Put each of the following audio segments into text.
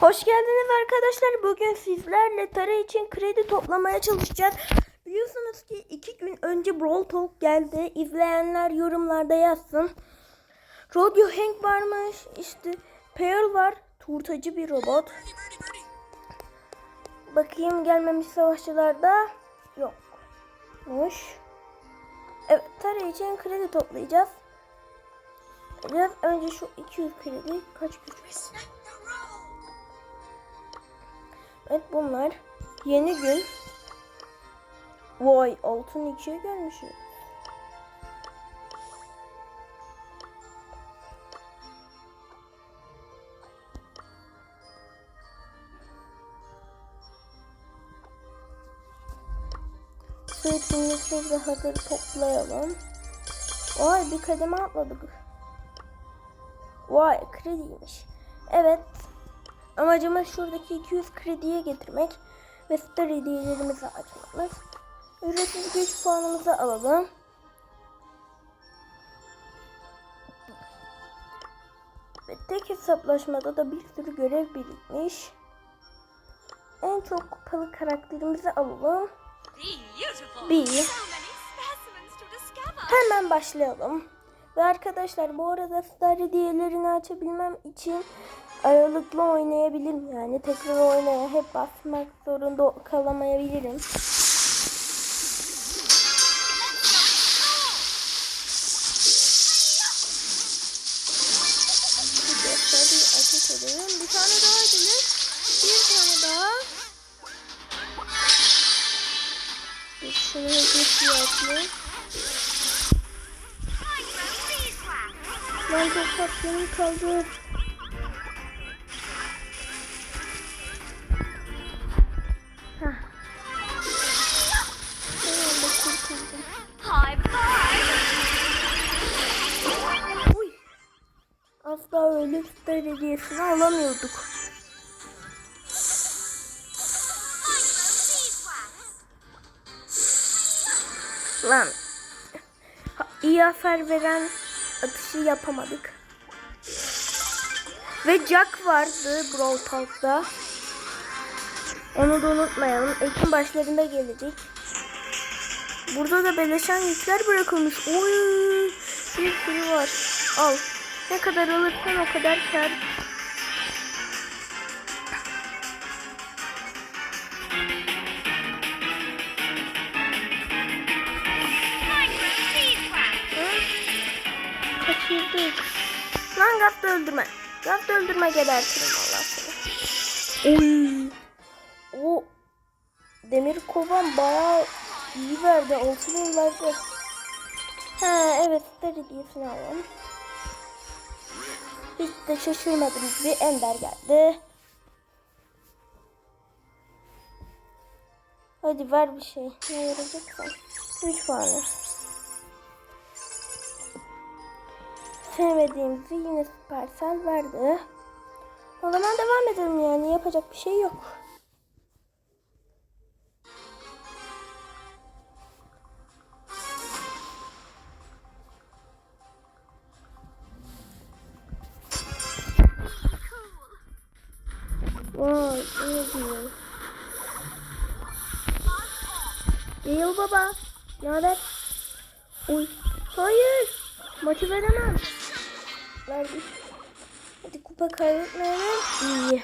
Hoş geldiniz arkadaşlar. Bugün sizlerle Tara için kredi toplamaya çalışacağız. Biliyorsunuz ki iki gün önce Brawl Talk geldi. İzleyenler yorumlarda yazsın. Rodeo Hank varmış. İşte Pearl var. Turtacı bir robot. Bakayım gelmemiş savaşçılarda. Yokmuş. Evet Tara için kredi toplayacağız. Biraz önce şu 200 kredi kaç güç? Evet bunlar. Yeni gün. Vay altın ikiye gelmişiz. Sürekli de hazır toplayalım. Vay bir kademe atladık. Vay krediymiş. Evet Amacımız şuradaki 200 krediye getirmek ve star hediyelerimizi açmamız. Ücretsiz güç puanımızı alalım. Ve tek hesaplaşmada da bir sürü görev birikmiş. En çok kupalı karakterimizi alalım. Bir. Hemen başlayalım. Ve arkadaşlar bu arada star hediyelerini açabilmem için aralıklı oynayabilirim yani tekrar oynaya hep basmak zorunda kalamayabilirim. Bir tane daha edelim. Bir tane daha. Bir şunu bir fiyatlı. Ben çok tatlım kaldı. Asla öyle star hediyesini alamıyorduk. Lan. Ha, iyi afer veren atışı yapamadık. Ve Jack vardı Brawl Talk'ta. Onu da unutmayalım. Ekim başlarında gelecek. Burada da beleşen yükler bırakılmış. Oy, bir sürü var. Al. Ne kadar alırsan o kadar kar. Kaçırdık. Lan Gaff'ı öldürme. Gaff'ı öldürme gebertirim Allah seni. Oy. O demir kovan bayağı iyi verdi. Altın yıllarda. Ha evet star hediyesini alalım. Hiç de şaşırmadığımız bir ender geldi. Hadi ver bir şey. Ne vereceksen. 3 puanı. Sevmediğimizi yine Supercell verdi. O zaman devam edelim yani. Yapacak bir şey yok. Vay ne baba. Ne haber? Uy. Hayır. Maçı veremem. Verdik. Hadi kupa kaybetmeyelim. İyi.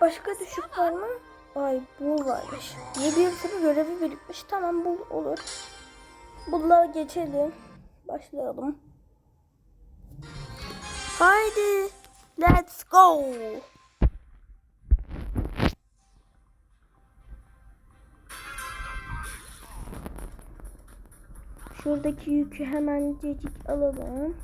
Başka düşük var mı? Ay bu varmış. Ne bir sürü görevi birikmiş. Tamam bu olur. Bununla geçelim. Başlayalım. Haydi. Let's go. Şuradaki yükü hemencecik alalım.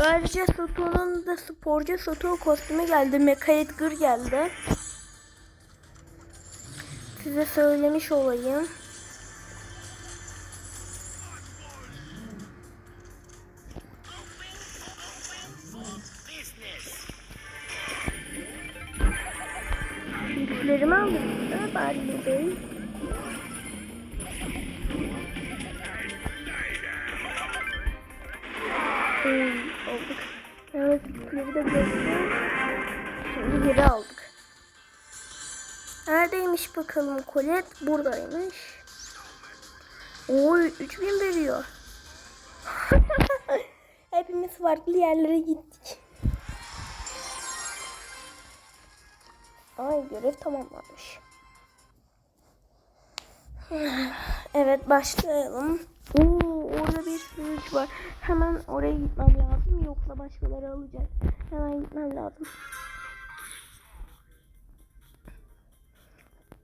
Ayrıca Soto'nun da sporcu Soto kostümü geldi. Mecha Edgar geldi. Size söylemiş olayım. Oy, aldık. Evet, bir de bekle. Şimdi geri aldık. Neredeymiş bakalım Colette? Buradaymış. Oy 3000 veriyor. Hepimiz farklı yerlere gittik. Ay görev tamamlanmış. Evet başlayalım. Oo, orada bir sürücü var. Hemen oraya gitmem lazım. Yoksa başkaları alacak. Hemen gitmem lazım.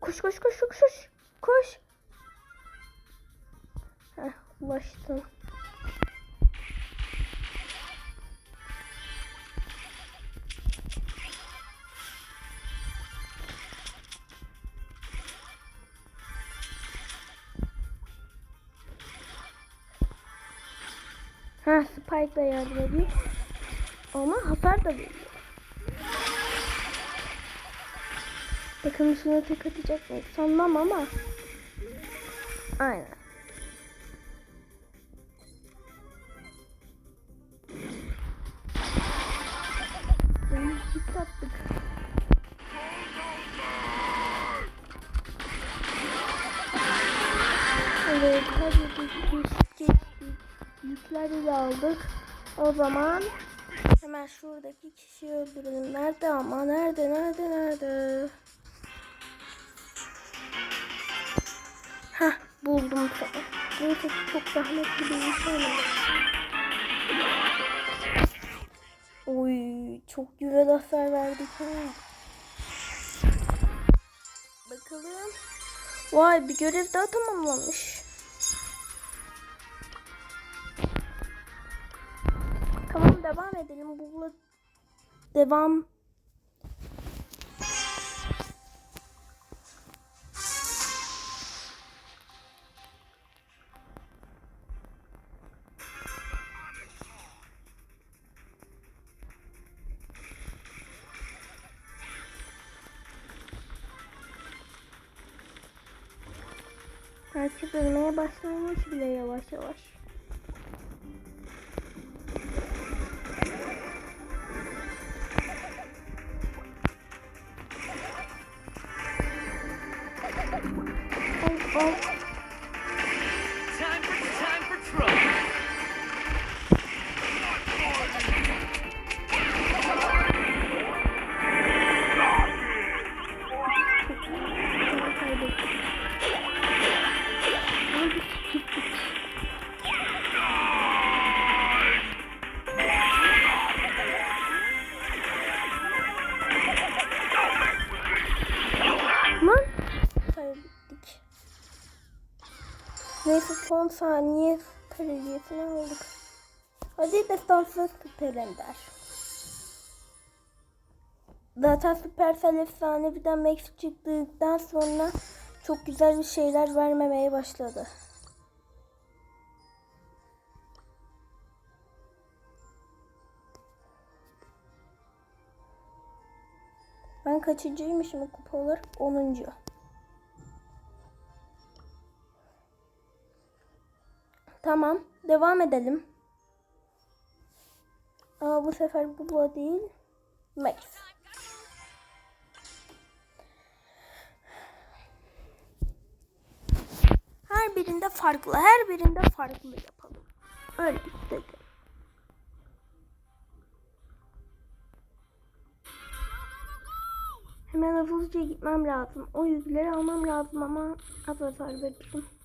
Koş koş koş koş koş. Koş. Heh, ulaştım. Ha Spike da yardım ediyor. Ama hasar da veriyor. Bakın şuna tek atacak mı? Sanmam ama. Aynen. De aldık. O zaman hemen şuradaki kişiyi öldürelim. Nerede ama? Nerede? Nerede? Nerede? Hah buldum seni. Neyse çok zahmetli bir iş olmadı. Oy çok güzel hasar verdik ha. Bakalım. Vay bir görev daha tamamlanmış. Devam edelim. Bu devam. Herkes ölmeye başlamış bile yavaş yavaş. Neyse son saniye derecesini aldık. Hadi destansı süper ender. Zaten Supercell efsaneviden Max çıktıktan sonra çok güzel bir şeyler vermemeye başladı. Ben kaçıncıymışım kupa olarak? 10. Tamam. Devam edelim. Aa, bu sefer bu değil. Max. Her birinde farklı. Her birinde farklı yapalım. Öyle istedim. Hemen hızlıca gitmem lazım. O yüzleri almam lazım ama az hasar veririm.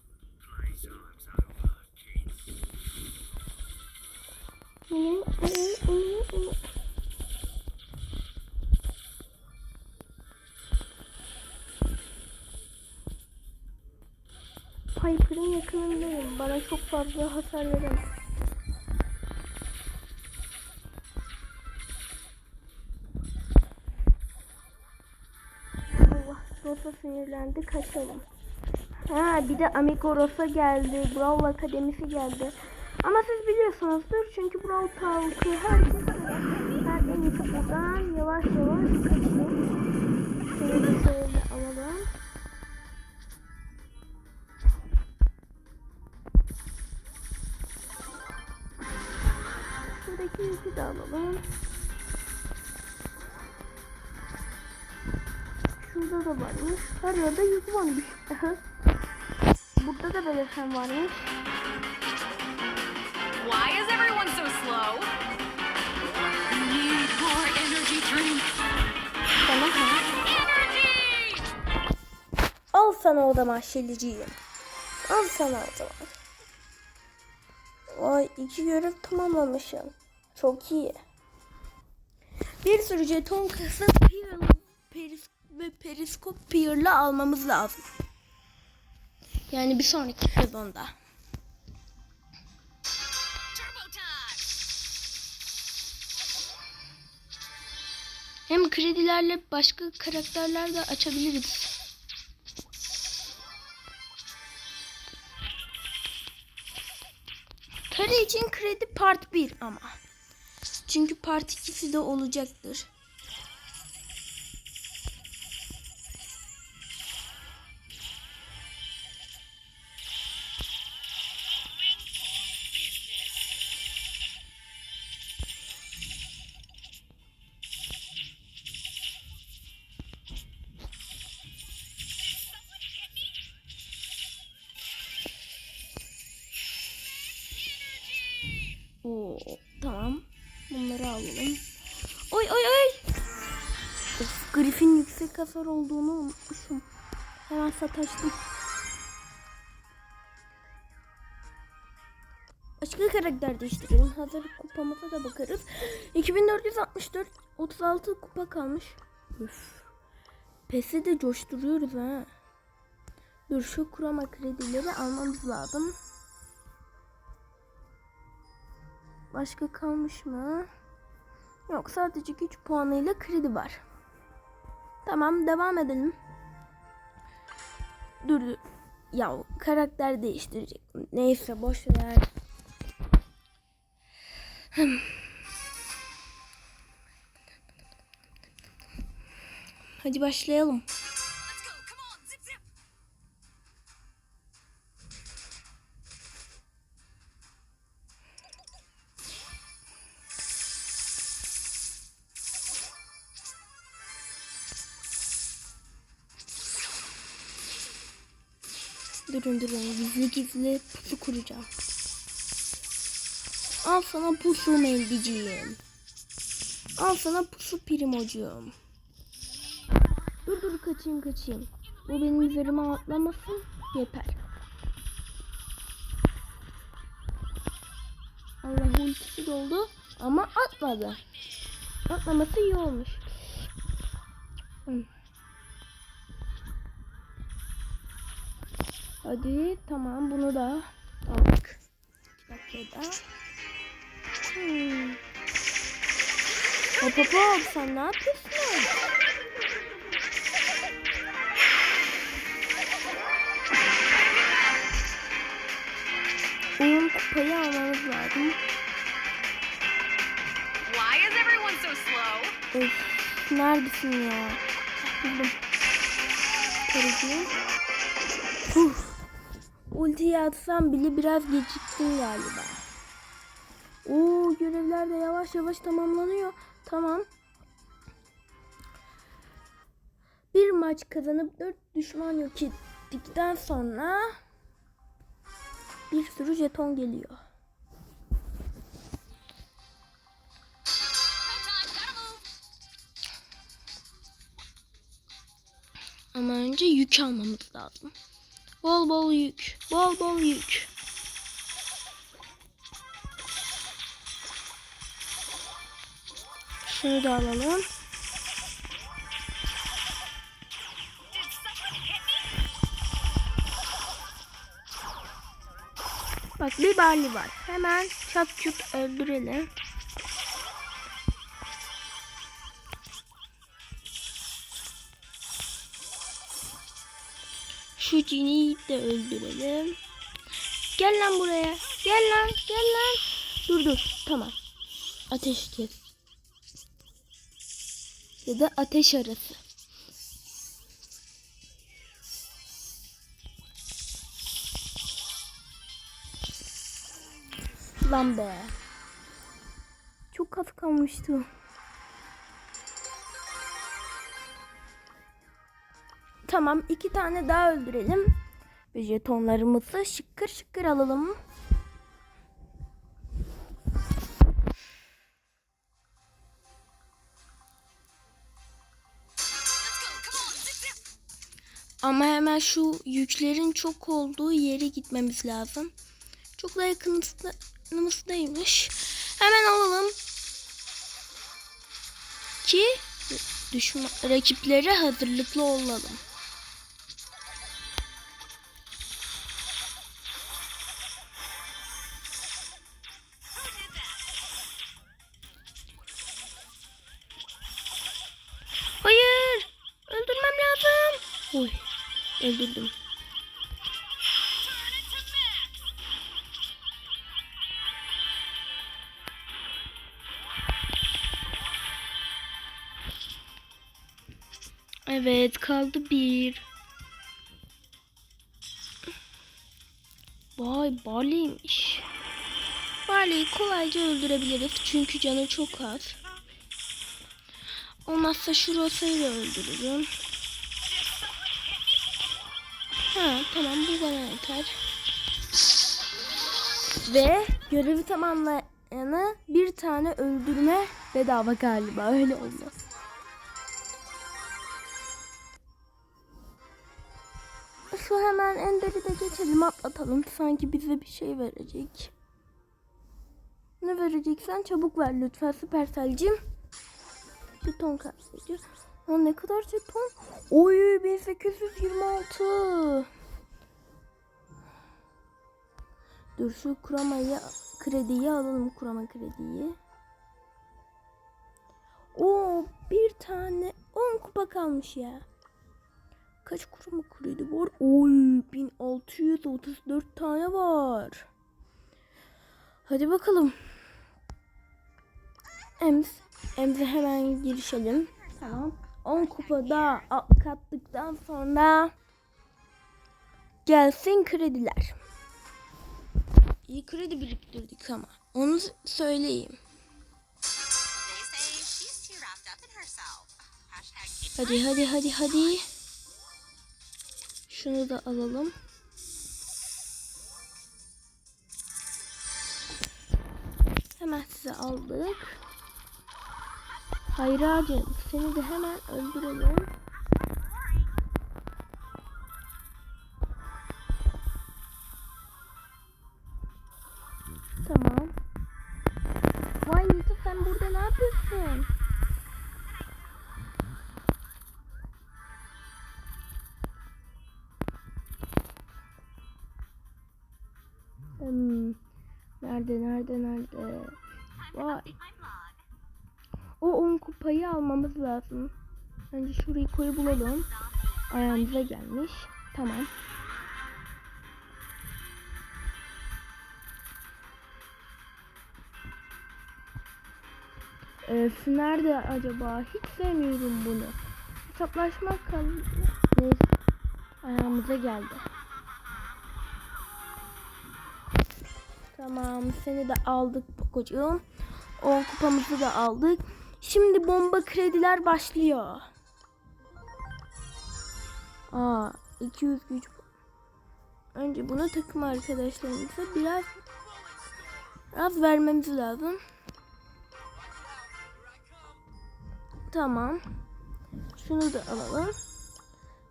Piper'ın yakınındayım. Bana çok fazla hasar veremez. Allah Rosa sinirlendi kaçalım. Ha bir de Amigo Rosa geldi. Brawl Akademisi geldi. Ama siz biliyorsunuzdur çünkü Brawl Talk'ı herkes Ben en iyisi buradan yavaş yavaş kaçayım. Şöyle bir şöyle alalım. Yüzü de alalım. Şurada da varmış. Her yerde yüz varmış. Burada da belirten varmış. Why is everyone so slow? Need more energy drink. Energy! Al sana o zaman şeliciğim. Al sana o zaman. Vay iki görev tamamlamışım. Çok iyi. Bir sürü jeton Pearl, peris, ve periskop Pearl'la almamız lazım. Yani bir sonraki sezonda. Hem kredilerle başka karakterler de açabiliriz. Kare için kredi part 1 ama. Çünkü part 2'si de olacaktır. Hasar olduğunu unutmuşum. Hemen sataştım. Başka karakter değiştirelim. Hazır kupamıza da bakarız. 2464 36 kupa kalmış. Üf. PES'i de coşturuyoruz ha. Dur şu kurama kredileri almamız lazım. Başka kalmış mı? Yok sadece güç puanıyla kredi var. Tamam devam edelim. Dur. Ya karakter değiştirecek. Neyse boş ver. Hadi başlayalım. Durun durun gizli gizli pusu kuracağım. Al sana pusu mendiciğim. Al sana pusu primocuğum. Dur dur kaçayım kaçayım. Bu benim üzerime atlamasın yeter. Allah ultisi doldu ama atmadı. Atlaması iyi olmuş. Hı. Hadi tamam bunu da aldık. Bir dakika da. Hmm. Hop hop hop sen ne yapıyorsun? Oyun kupayı almamız lazım. Why is everyone so slow? Öf, neredesin ya? Buldum. Karıcığım. Uf. Ultiyi atsam bile biraz geciktim galiba. Oo görevler de yavaş yavaş tamamlanıyor. Tamam. Bir maç kazanıp dört düşman yok ettikten sonra bir sürü jeton geliyor. Ama önce yük almamız lazım. Bol bol yük. Bol bol yük. Şunu da alalım. Bak bir barley var. Hemen çap çup öldürelim. Şu ciniyi de öldürelim. Gel lan buraya. Gel lan. Gel lan. Dur dur. Tamam. Ateş kes. Ya da ateş arası. Lan be. Çok az kalmıştı. Tamam iki tane daha öldürelim. Ve jetonlarımızı şıkkır şıkkır alalım. Ama hemen şu yüklerin çok olduğu yere gitmemiz lazım. Çok da yakınımızdaymış. Hemen alalım. Ki düşman rakiplere hazırlıklı olalım. Evet kaldı bir. Vay Barley'miş. Barley'i kolayca öldürebiliriz çünkü canı çok az. Olmazsa şu Rosa'yı da öldürürüm. Ha tamam bu bana yeter. Ve görevi tamamlayana bir tane öldürme bedava galiba öyle olmaz. Hemen Ender'i de geçelim atlatalım. Sanki bize bir şey verecek. Ne vereceksen çabuk ver lütfen Süpersel'cim. Jeton kapsayıcı. Ha ne kadar jeton? Oy 1826. Dur şu kuramayı krediyi alalım kurama krediyi. O bir tane 10 kupa kalmış ya. Kaç kuruma kredi var? Oy 1634 tane var. Hadi bakalım. Ems, Ems'e hemen girişelim. Tamam. 10 kupa daha kattıktan sonra gelsin krediler. İyi kredi biriktirdik ama. Onu söyleyeyim. Hadi hadi hadi hadi. Şunu da alalım. Hemen size aldık. Hayracığım seni de hemen öldürelim. Nerede nerede nerede? Vay. O 10 kupayı almamız lazım. Önce şurayı koyu bulalım. Ayağımıza gelmiş. Tamam. Öf, nerede acaba? Hiç sevmiyorum bunu. Hesaplaşmak kaldı. Neyse. Ayağımıza geldi. Tamam seni de aldık kocuğum. 10 kupamızı da aldık. Şimdi bomba krediler başlıyor. Aa 200 güç. Önce bunu takım arkadaşlarımıza biraz biraz vermemiz lazım. Tamam. Şunu da alalım.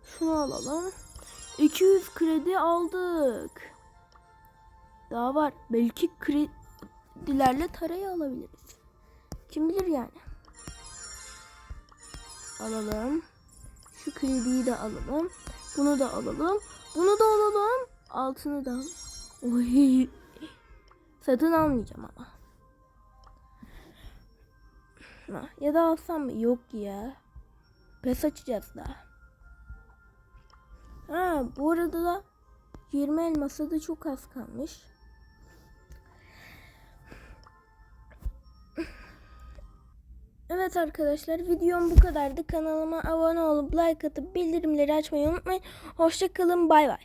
Şunu alalım. 200 kredi aldık. Daha var. Belki kredilerle tarayı alabiliriz. Kim bilir yani. Alalım. Şu krediyi de alalım. Bunu da alalım. Bunu da alalım. Altını da alalım. Oy. Satın almayacağım ama. Ya da alsam mı? Yok ya. Pes açacağız daha. Ha, bu arada da 20 elması da çok az kalmış. Evet arkadaşlar videom bu kadardı. Kanalıma abone olup like atıp bildirimleri açmayı unutmayın. Hoşçakalın bay bay.